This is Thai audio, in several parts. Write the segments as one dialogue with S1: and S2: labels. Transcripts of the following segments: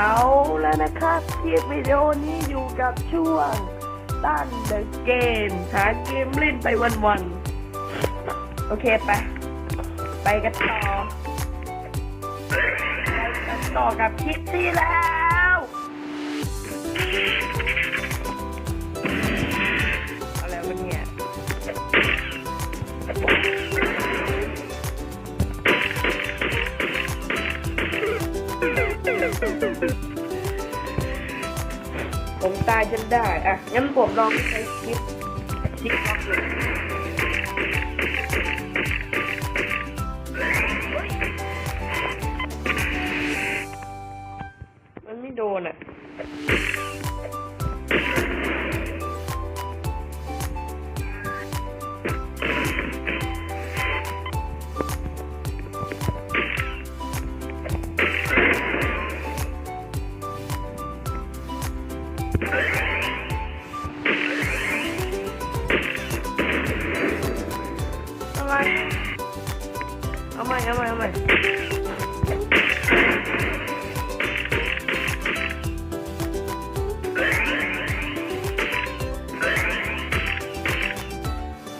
S1: เอาแล้วนะครับคลิปวิดีโอนี้อยู่กับช่วงตั้นเดอะเกมหาเกมเล่นไปวันๆ โอเคไป ไปกันต่อ ไปกันต่อกับคลิปที่แล้ว จนได้ อะ งั้นผมลองใช้คลิปคลิปล็อกเลยมันไม่โดนอะ อะไรเอาใหม่เอาใหม่เอาใหม่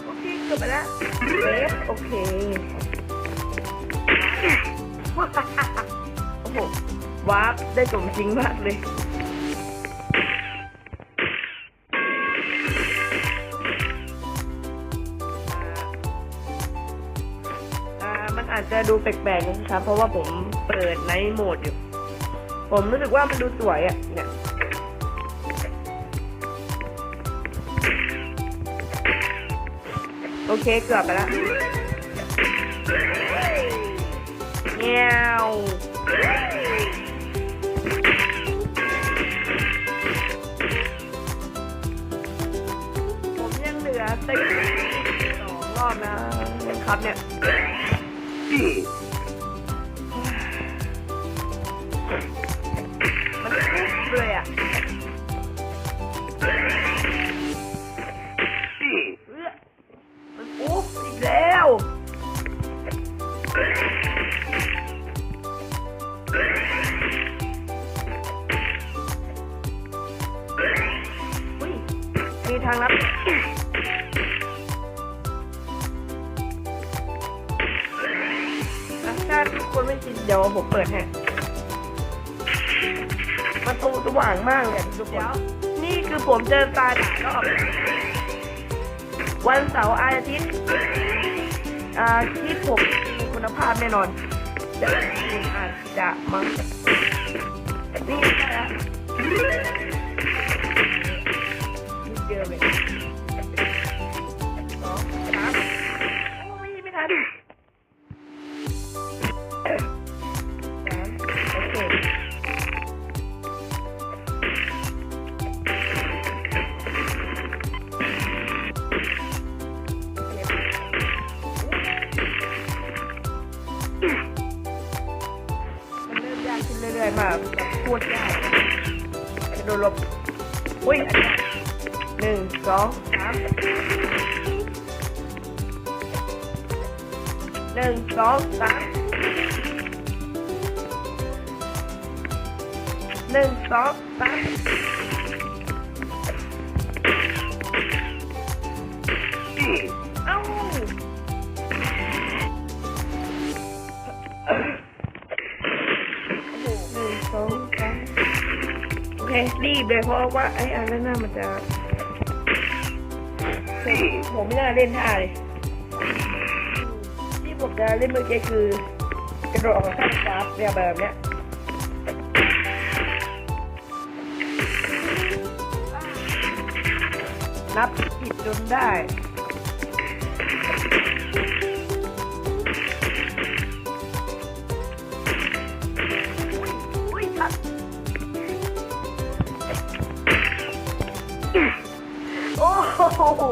S1: โอเคจบไปแล้วเซฟโอเค โอ้โหวาร์ปได้สมจริงมากเลย จะดูแปลกๆนะครับ เพราะว่าผมเปิดไนท์โหมดอยู่ ผมรู้สึกว่ามันดูสวยอะ เนี่ยโอเคเกือบไปแล้วเงี้ยวผมยังเหลือตีสองรอบนะครับเนี่ย มัน กคนไม่ชินเดี๋ยวผมเปิดให้ประตูสว่างมากเลยทุกคนนี่คือผมเจอตาหลายรอบวันเสาร์อาทิตย์อ่าคลิปผมมีคุณภาพแน่นอนจะอาจจะมั้งนี่นะ เรื่อยๆมาพูดยากจะโดนลบอุ้ยหนึ่งสองสามหนึ่งสองสามหนึ่งสองสามอ้า เลยเพราะว่าไอ้อันนั้นน่ามันจะผมผมไม่น่าเล่นท่าเลยที่ผมจะเล่นเมื่อกี้คือกระโดดออกข้างฟ้าเนี่ยแบบเนี้ยนับผิดจนได้ โอ้โห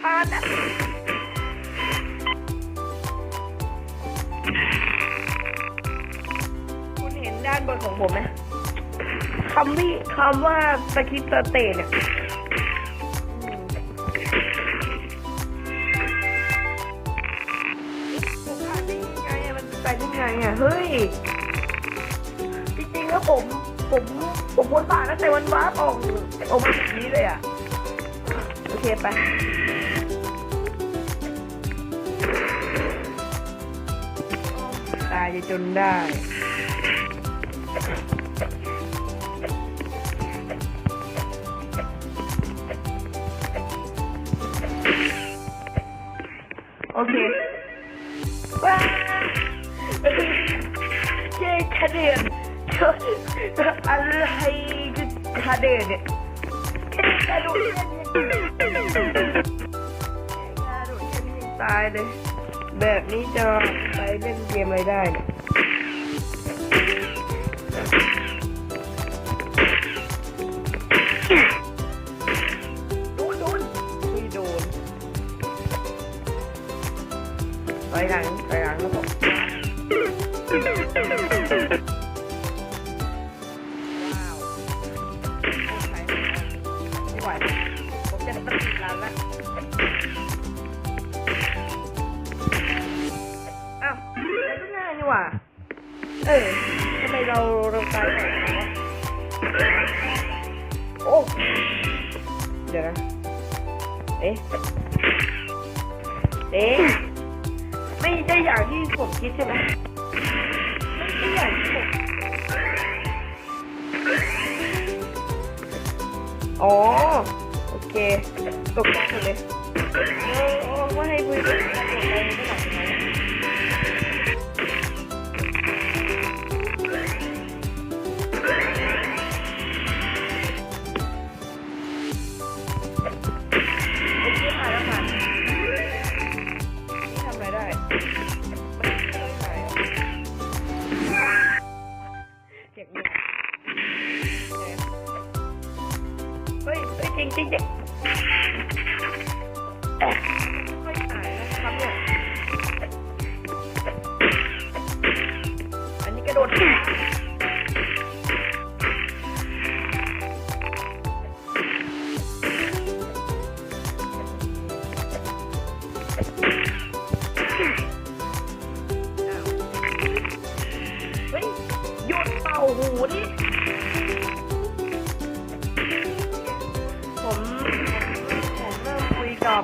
S1: พลาดนะคุณเห็นด้านบนของผมไหมคำที่คำว่าสคริปต์สเตทเนี่ย จริงๆแล้วผม ผมผมวนผ่านตั้งแต่วันวาออกออกมาแบบนี้เลยอะ โอเคไปตายจะจนได้โอเคว้า เจ๊คาเดนอะไรคือคาเดนเนี่ยกระดูกเช่นนี้กระดูกเช่นนี้ตายเลยแบบนี้จะไปเล่นเกมอะไรได้เนี่ย ร้านละอ้าวแล้วก็ง่ายนี่หว่า เออทำไมเราเราตายก่อนวะโอ้เดี๋ยวนะ เอ๊ะ เอ๊ะ ไม่ได้อย่างที่ผมคิดใช่ไหมไม่ได้อย่างที่ผมอ๋อโอ เคตกใจหมดเลยเออเออว่าให้คุยตกใจไม่หลับใช่ไ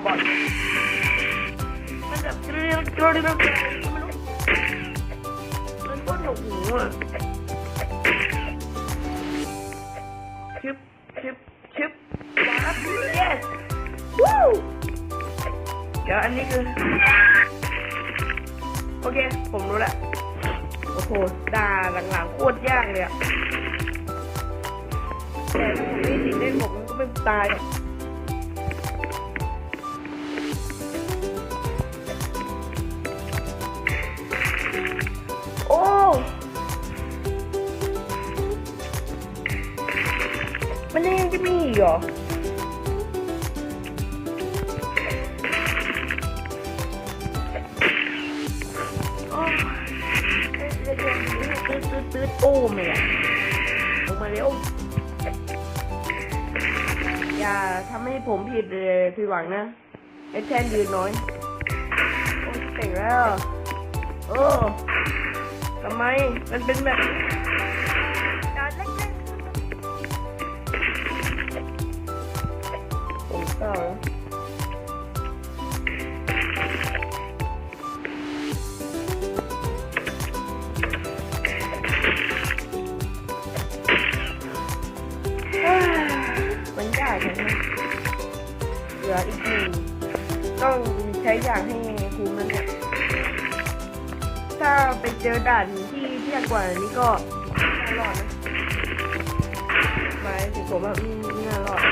S1: มันแบบเรื่องเรื่องเรื่องอะไรก็ไม่รู้มันก้นหนวกหูอะชึบชึบชึบวับ yes วู้เดี๋ยวอันนี้คือ โอเค ผมรู้ละโอ้โหด่าหลังๆโคตรยากเลยอะแต่ถ้าผมไม่ติดเล่นผมก็ไม่ตายหรอก อีกเหรอโอ้ยเอ้เร็วๆตืดตืดตืดโอ้ไม่อะลงมาเร็ว อย่าทำให้ผมผิดเลยผิดหวังนะไอ้แทนยืนน้อย โอ้ยเก่งแล้ว โอ้ทำไม มันเป็นแบบจานเล็ก เศร้าแล้วมันยากนะเหลืออีกหนึ่งต้องใช้อย่างให้คุ้มนั่นเนี่ยถ้าไปเจอด่านที่เที่ยากกว่านี้ก็น่ารอดนะหมายถึงผมแบบไม่น่ารอด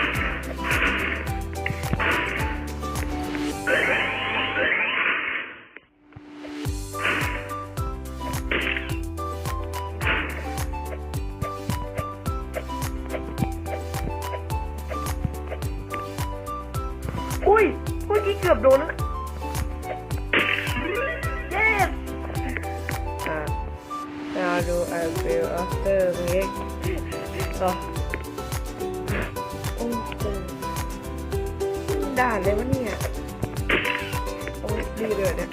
S1: อุ้ยเมื่อกี้เกือบโดนแล้วเย้อ่า now do I feel after make ต่อโอ้โหด่านเลยวะเนี่ ดีเลยเนี่ย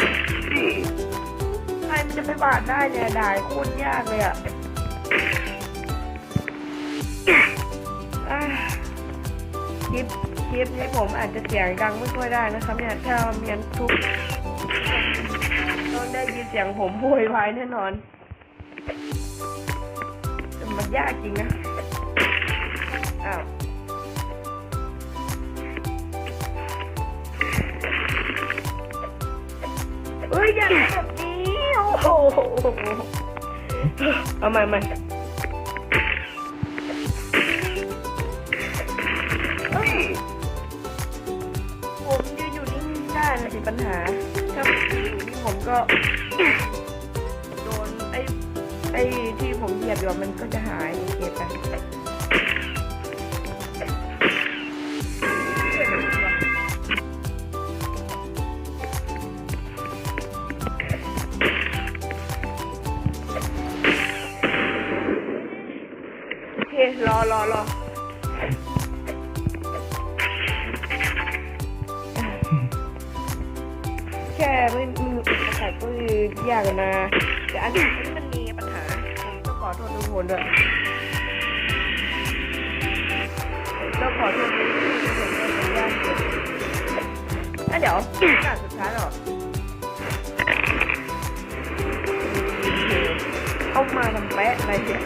S1: ใครมันจะไปบาดได้เนี่ยดาโคตรยากเลยอะอะคลิปคลิปนี้ผมอาจจะเสียงดังไม่ค่อยได้นะครับเนี่ยถ้าเมียนทุกต้องได้ยินเสียงผมโวยวายแน่นอนมันยากจริงนะอ้าว อยาทำแบบนี้โอ้โหเอาม่ใหม่ผมยืนอยู่นิ่งๆได้นะสิปัญหา ถ้าอยู่นี่ผมก็ โดนไอ้ไอ้ที่ผมเหยียบอยู่มันก็จะหายโอเคไป รอรอรอแค่ไม่มีอุปสรรคก็คือยากนะแต่อันนี้มันมีปัญหาผมต้องขอโทษทุกคนด้วยต้องขอโทษทุกคนด้เป็นยากเกินอะเดี๋ยวการสุดท้ายหรอเอามาทำแปะอะไรเนี่ย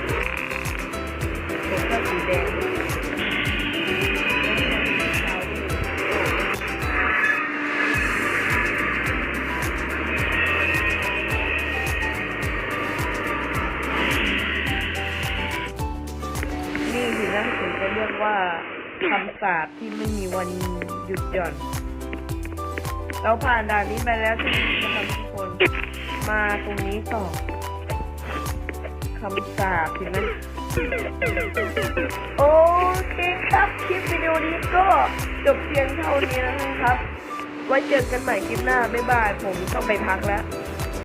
S1: คำสาปที่ไม่มีวันหยุดหย่อน เราผ่านด่านนี้ไปแล้วใช่ไหมนะครับทุกคน มาตรงนี้ต่อคำสาปสินะโอเคครับ คลิปวิดีโอนี้ก็จบเพียงเท่านี้แล้วนะครับ ไว้เจอกันใหม่คลิปหน้า บ๊ายบาย ผมต้องไปพักแล้ว